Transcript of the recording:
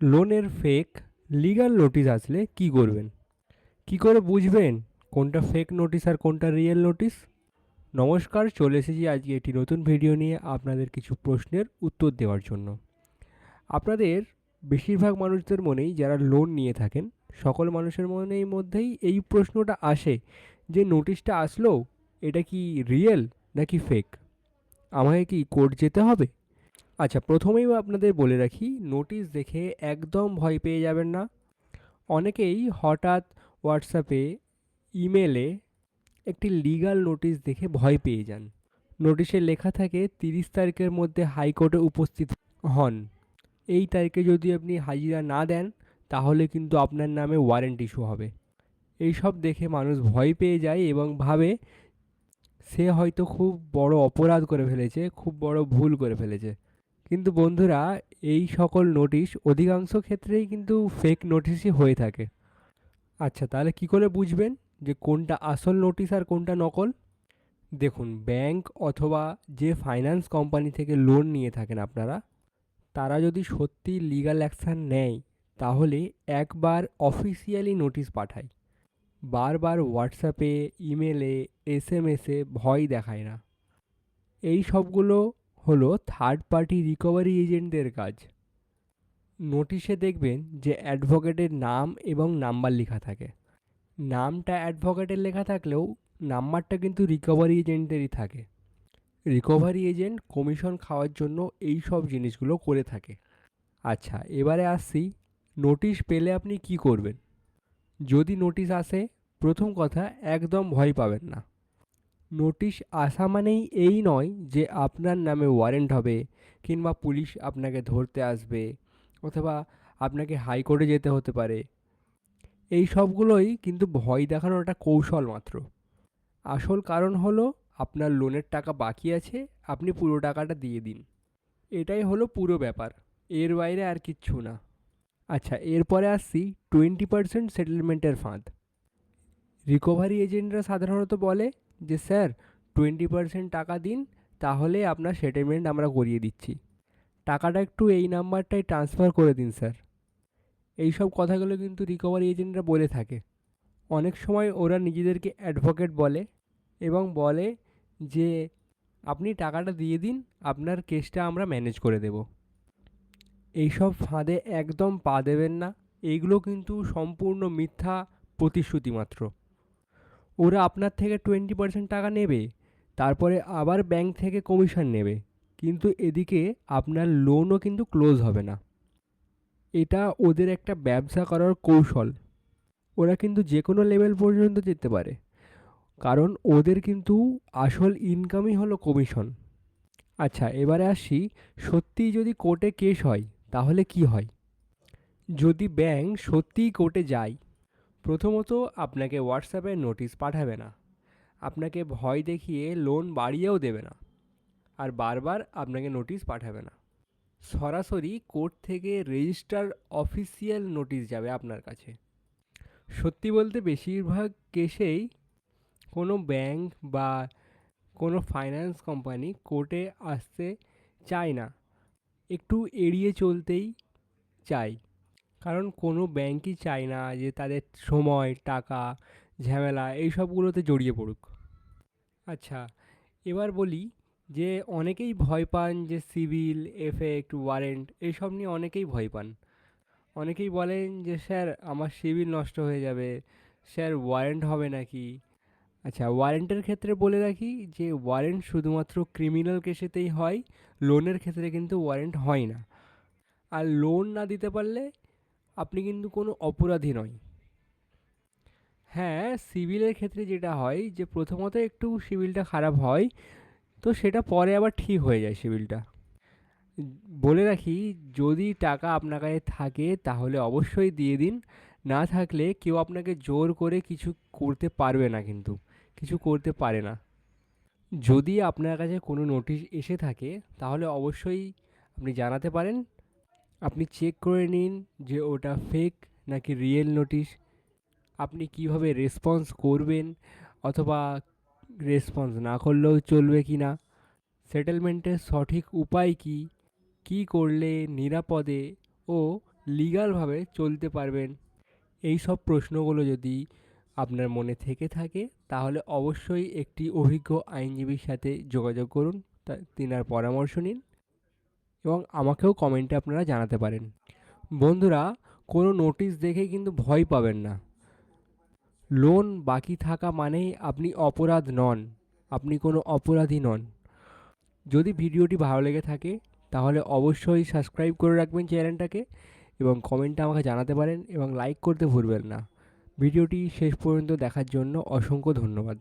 লোনের fake legal notice আসলে কি করবেন? কি করে বুঝবেন কোনটা ফেক নোটিশ আর কোনটা রিয়েল নোটিশ নমস্কার, চলে এসেছি আজকে একটি নতুন ভিডিও নিয়ে আপনাদের কিছু প্রশ্নের উত্তর দেওয়ার জন্য। আপনাদের বেশিরভাগ মানুষদের মনেই যারা লোন নিয়ে থাকেন, সকল মানুষের মনের মধ্যেই এই প্রশ্নটা আসে যে নোটিশটা আসলো, এটা কি রিয়েল নাকি ফেক আমাকে কি কোর্ট যেতে হবে? আচ্ছা প্রথমেই আপনাদের বলে রাখি নোটিশ দেখে একদম ভয় পেয়ে যাবেন না। অনেকেই হঠাৎ হোয়াটসঅ্যাপে ইমেলে একটি লিগ্যাল নোটিশ দেখে ভয় পেয়ে যান। নোটিশে লেখা থাকে, তিরিশ তারিখের মধ্যে হাইকোর্টে উপস্থিত হন। এই তারিখে যদি আপনি হাজিরা না দেন, তাহলে কিন্তু আপনার নামে ওয়ারেন্ট ইস্যু হবে। এই সব দেখে মানুষ ভয় পেয়ে যায় এবং ভাবে, সে হয়তো খুব বড় অপরাধ করে ফেলেছে, খুব বড় ভুল করে ফেলেছে। কিন্তু বন্ধুরা, এই সকল নোটিশ অধিকাংশ ক্ষেত্রেই কিন্তু ফেক নোটিশই হয়ে থাকে। আচ্ছা তাহলে কি করে বুঝবেন যে কোনটা আসল নোটিশ আর কোনটা নকল? দেখুন ব্যাংক অথবা যে ফাইন্যান্স কোম্পানি থেকে লোন নিয়ে থাকেন আপনারা, তারা যদি সত্যি লিগ্যাল অ্যাকশান নেয়, তাহলে একবার অফিসিয়ালি নোটিশ পাঠায়। বারবার হোয়াটসঅ্যাপে ইমেলে এস এম এসে ভয় দেখায় না। এই সবগুলো হলো থার্ড পার্টি রিকভারি এজেন্টদের কাজ। নোটিশে দেখবেন যে অ্যাডভোকেটের নাম এবং নাম্বার লেখা থাকে। নামটা অ্যাডভোকেটের লেখা থাকলেও নাম্বারটা কিন্তু রিকভারি এজেন্টেরই থাকে। রিকভারি এজেন্ট কমিশন খাওয়ার জন্য এই সব জিনিসগুলো করে থাকে। আচ্ছা এবারে আসছি নোটিশ পেলে আপনি কি করবেন? যদি নোটিশ আসে, প্রথম কথা, একদম ভয় পাবেন না। নোটিশ আসা মানেই এই নয় যে আপনার নামে ওয়ারেন্ট হবে কিংবা পুলিশ আপনাকে ধরতে আসবে অথবা আপনাকে হাইকোর্টে যেতে হতে পারে। এই সবগুলোই কিন্তু ভয় দেখানোর একটা কৌশল মাত্র। আসল কারণ হলো আপনার লোনের টাকা বাকি আছে, আপনি পুরো টাকাটা দিয়ে দিন। এটাই হলো পুরো ব্যাপার। এর বাইরে আর কিচ্ছু না। আচ্ছা এরপরে আসছি টোয়েন্টি পার্সেন্ট সেটেলমেন্টের ফাঁদ। রিকভারি এজেন্টরা সাধারণত বলে যে, স্যার টোয়েন্টি পার্সেন্ট টাকা দিন, তাহলে আপনার সেটেলমেন্ট আমরা করিয়ে দিচ্ছি। টাকাটা একটু এই নাম্বারটায় ট্রান্সফার করে দিন, স্যার। এই সব কথাগুলো কিন্তু রিকভারি এজেন্টরা বলে থাকে। অনেক সময় ওরা নিজেদেরকে অ্যাডভোকেট বলে এবং বলে যে, আপনি টাকাটা দিয়ে দিন, আপনার কেসটা আমরা ম্যানেজ করে দেব। এইসব ফাঁদে একদম পা দেবেন না। এইগুলো কিন্তু সম্পূর্ণ মিথ্যা প্রতিশ্রুতি মাত্র ওরা আপনার থেকে টোয়েন্টি পার্সেন্ট টাকা নেবে, তারপরে আবার ব্যাংক থেকে কমিশন নেবে। কিন্তু এদিকে আপনার লোনও কিন্তু ক্লোজ হবে না। এটা ওদের একটা ব্যবসা করার কৌশল। ওরা কিন্তু যে কোনো লেভেল পর্যন্ত যেতে পারে। কারণ ওদের কিন্তু আসল ইনকামই হলো কমিশন আচ্ছা এবারে আসি, সত্যিই যদি কোর্টে কেস হয়, তাহলে কি হয়? যদি ব্যাংক সত্যিই কোর্টে যায় প্রথমত আপনাকে হোয়াটসঅ্যাপে নোটিশ পাঠাবে না। আপনাকে ভয় দেখিয়ে লোন বাড়িয়েও দেবে না। আর বারবার আপনাকে নোটিশ পাঠাবে না। সরাসরি কোর্ট থেকে রেজিস্টার অফিসিয়াল নোটিশ যাবে আপনার কাছে। সত্যি বলতে বেশিরভাগ কেসেই কোনো ব্যাংক বা কোনো ফাইন্যান্স কোম্পানি কোর্টে আসতে চায় না। একটু এড়িয়ে চলতেই চায়। কারণ কোনো ব্যাংকই চায় না যে তাদের সময়, টাকা, ঝামেলা এই সবগুলোতে জড়িয়ে পড়ুক। আচ্ছা এবার বলি যে অনেকেই ভয় পান যে সিভিল এফেক্ট ওয়ারেন্ট এইসব নিয়ে অনেকেই ভয় পান। অনেকেই বলেন যে, স্যার, আমার সিভিল নষ্ট হয়ে যাবে। স্যার, ওয়ারেন্ট হবে নাকি? আচ্ছা ওয়ারেন্টের ক্ষেত্রে বলে রাখি যে, ওয়ারেন্ট শুধুমাত্র ক্রিমিনাল কেসেতেই হয়, লোনের ক্ষেত্রে কিন্তু ওয়ারেন্ট হয় না। আর লোন না দিতে পারলে আপনি কিন্তু কোনো অপরাধী নয়। হ্যাঁ সিভিলের ক্ষেত্রে যেটা হয় যে প্রথমত একটু সিভিলটা খারাপ হয়, তো সেটা পরে আবার ঠিক হয়ে যায় সিভিলটা। বলে রাখি, যদি টাকা আপনার কাছে থাকে তাহলে অবশ্যই দিয়ে দিন, না থাকলে কেউ আপনাকে জোর করে কিছু করতে পারবে না কিন্তু, কিছু করতে পারে না। যদি আপনার কাছে কোনো নোটিশ এসে থাকে, তাহলে অবশ্যই আপনি জানাতে পারেন আপনি চেক করে নিন যে ওটা ফেক নাকি রিয়েল নোটিশ আপনি কীভাবে রেসপন্স করবেন অথবা রেসপন্স না করলেও চলবে কি না? সেটেলমেন্টের সঠিক উপায় কী? কী করলে নিরাপদে ও লিগালভাবে চলতে পারবেন? এই সব প্রশ্নগুলো যদি আপনার মনে থেকে থাকে, তাহলে অবশ্যই একটি অভিজ্ঞ আইনজীবীর সাথে যোগাযোগ করুন। তিনার পরামর্শ নিন। এবং আমাকেও কমেন্টে আপনারা জানাতে পারেন। বন্ধুরা, কোনো নোটিশ দেখে কিন্তু ভয় পাবেন না। লোন বাকি থাকা মানেই আপনি অপরাধ নন, আপনি কোনো অপরাধী নন। যদি ভিডিওটি ভালো লেগে থাকে, তাহলে অবশ্যই সাবস্ক্রাইব করে রাখবেন চ্যানেলটাকে এবং কমেন্টে আমাকে জানাতে পারেন এবং লাইক করতে ভুলবেন না। ভিডিওটি শেষ পর্যন্ত দেখার জন্য অসংখ্য ধন্যবাদ।